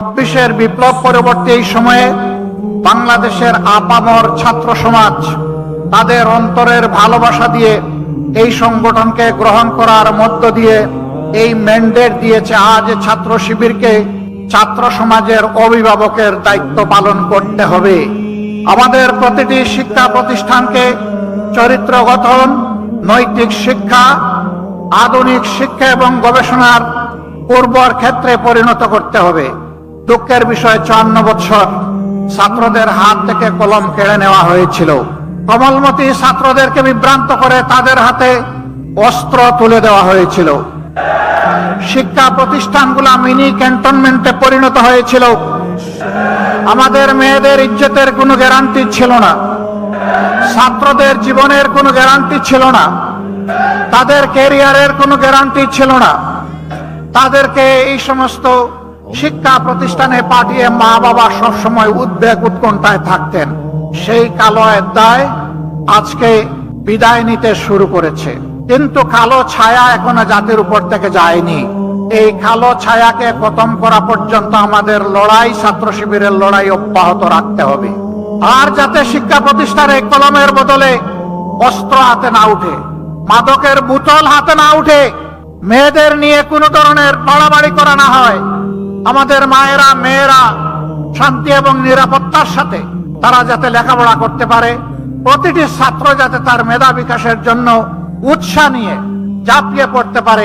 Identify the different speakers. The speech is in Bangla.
Speaker 1: চব্বিশের বিপ্লব পরবর্তী এই সময়ে বাংলাদেশের আপামর ছাত্র সমাজ তাদের অন্তরের ভালোবাসা দিয়ে এই সংগঠনকে গ্রহণ করার মধ্য দিয়ে এই ম্যান্ডেট দিয়েছে আজ ছাত্র শিবিরকে ছাত্র সমাজের অভিভাবকের দায়িত্ব পালন করতে হবে। আমাদের প্রতিটি শিক্ষা প্রতিষ্ঠানকে চরিত্র গঠন, নৈতিক শিক্ষা, আধুনিক শিক্ষা এবং গবেষণার পূর্বর ক্ষেত্রে পরিণত করতে হবে। দুঃখের বিষয় চুয়ান্ন বৎসর ছাত্রদের হাত থেকে কলম কেড়ে নেওয়া হয়েছিল। কমলমতি ছাত্রদেরকে বিভ্রান্ত করে তাদের হাতে অস্ত্র তুলে দেওয়া হয়েছিল। শিক্ষা প্রতিষ্ঠানগুলা মিনি ক্যান্টনমেন্টে পরিণত হয়েছিল। আমাদের মেয়েদের ইজ্জতের কোনো গ্যারান্টি ছিল না। ছাত্রদের জীবনের কোনো গ্যারান্টি ছিল না। তাদের ক্যারিয়ারের কোনো গ্যারান্টি ছিল না। তাদেরকে এই সমস্ত শিক্ষা প্রতিষ্ঠানে পাঠিয়ে মা বাবা সবসময় উদ্বেগ উৎকণ্ঠায় থাকতেন। সেই কালো দায় আজকে বিদায় নিতে শুরু করেছে। কিন্তু কালো ছায়া এখনও জাতির উপর থেকে যায়নি। এই কালো ছায়াকে খতম করা পর্যন্ত আমাদের লড়াই, ছাত্র শিবিরের লড়াই অব্যাহত রাখতে হবে। আর যাতে শিক্ষা প্রতিষ্ঠানে কলমের বদলে অস্ত্র হাতে না উঠে, মাদকের বোতল হাতে না উঠে, মেয়েদের নিয়ে কোনো ধরনের বাড়াবাড়ি করা না হয় আমাদের মায়েরা, মেয়েরা শান্তি এবং নিরাপত্তার সাথে তারা যাতে লেখাপড়া করতে পারে। প্রতিটি ছাত্র যাতে তার মেধা বিকাশের জন্য উৎসাহ নিয়ে ঝাঁপিয়ে পড়তে পারে।